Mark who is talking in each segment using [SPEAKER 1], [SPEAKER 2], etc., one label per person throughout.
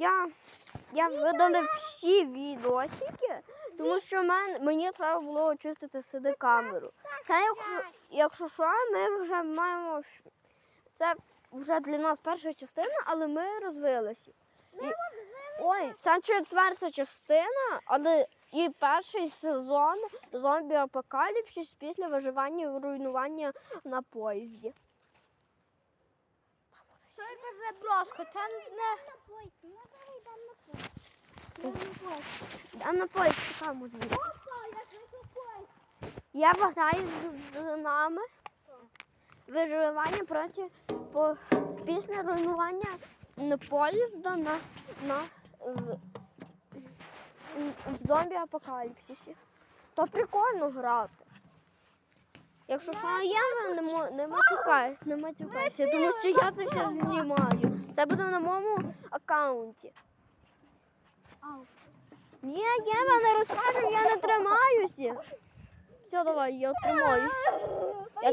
[SPEAKER 1] я, я видалив всі відосики, тому що мен, мені треба було очистити сюди камеру. Це якщо, якщо що, ми вже маємо. Це вже для нас перша частина, але ми розвилися. І, ой, це четверта частина, але і перший сезон зомбі апокаліпсис після виживання і руйнування на поїзді.
[SPEAKER 2] Що це за брошка? Це не...
[SPEAKER 1] А на поїзд чекаємо звідти. Я граю з, нами виживання проти по, після руйнування поїзда на, на в, в зомбі апокаліпсисі. То прикольно грати. Якщо що, я не, не матюкаюсь, не матюкаюся, тому що я це все знімаю. Це буде на моєму аккаунті. Ні, Єва, не розкажу, я не тримаюся. Все, давай, я тримаюсь. Я-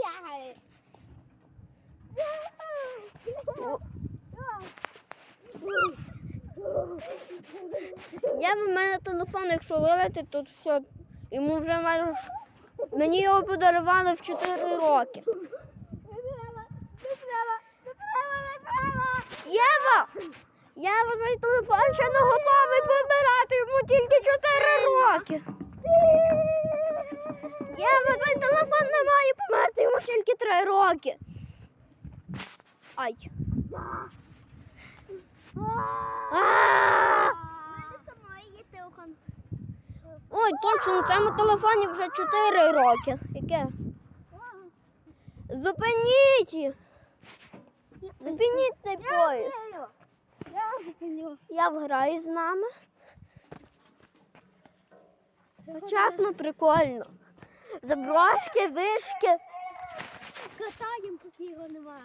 [SPEAKER 1] Я в мене телефон, якщо вилетить, тут все. Йому вже майже. Мені його подарували в 4 роки. Єва! Єва, цей телефон ще не готовий помирати, йому тільки 4 роки. Єва, цей телефон не має померти, йому тільки 3 роки. Ай. А! Ой, точно, цьому телефоні вже 4 роки. Яке? Зупиніть! Зупиніть цей поїзд. Я вграю з нами. Чесно, прикольно. Заброшки, вишки.
[SPEAKER 2] Катаємо, поки його нема.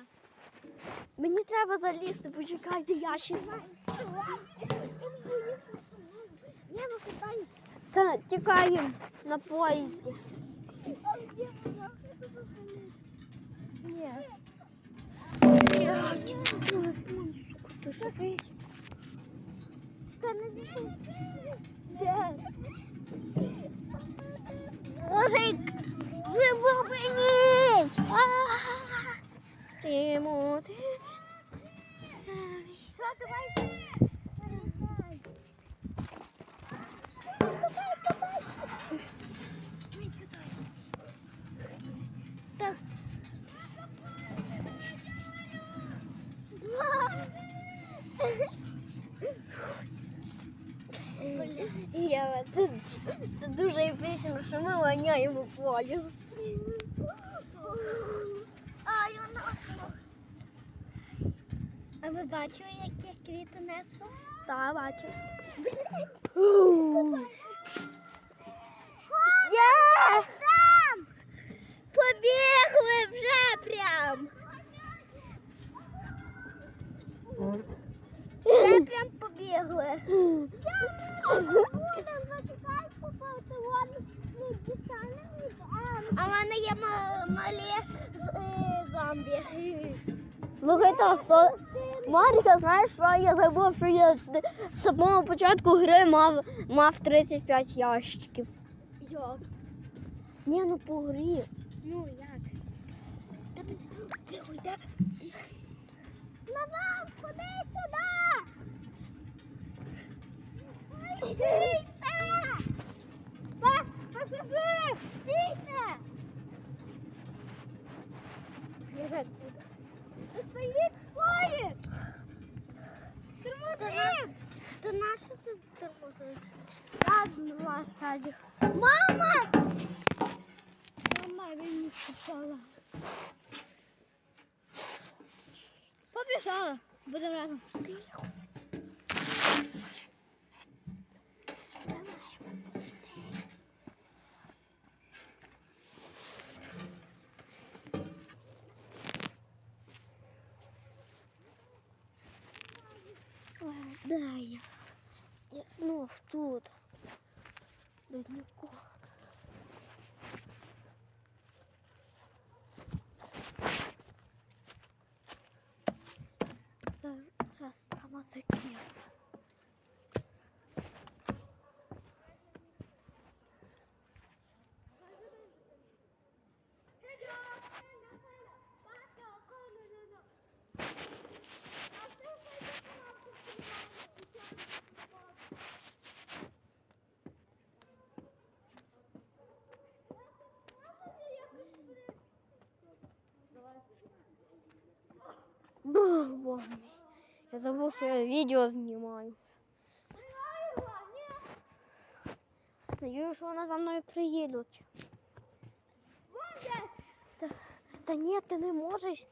[SPEAKER 1] Мені треба залізти, почекайте, я ще.
[SPEAKER 2] Я на катаю.
[SPEAKER 1] Та тікаємо на поїзді.
[SPEAKER 2] Ні.
[SPEAKER 1] Телефон, сука, ти живий?
[SPEAKER 2] Та не віку. Де?
[SPEAKER 1] Мужик, ви зупиніть! Тимоти.
[SPEAKER 2] Все, давай.
[SPEAKER 1] Та Єва, це, це дуже епічно, що ми ганяємо поїзд.
[SPEAKER 2] Ай, воно. А ви бачили, які квіти несли?
[SPEAKER 1] Та, бачу.
[SPEAKER 2] Там! Побігли вже прям! Вже прям побігли. А в мене є малі е, зомбі.
[SPEAKER 1] Слухайте, со... Маріка, знаєш, що я забув, що я з самого початку гри мав, мав 35 ящиків.
[SPEAKER 2] Як?
[SPEAKER 1] Ні, ну по грі.
[SPEAKER 2] Ну як? Тихо, йде. Назад, ходи сюди! Стійте! Па- Пасажир, стійте! Стоїть поїзд! Тормозить! Та нащо ти тормозиш? Ладно. Мама! Мама, він не спала. Побіжала. Будемо разом.
[SPEAKER 1] Де я? Я знов тут. Без нікого. arkadaşlar sama söküyor. Oh, boy. Я забув, що я відео знімаю. Надеюсь, що вони за мною приїдуть. Та, та ні, ти не можеш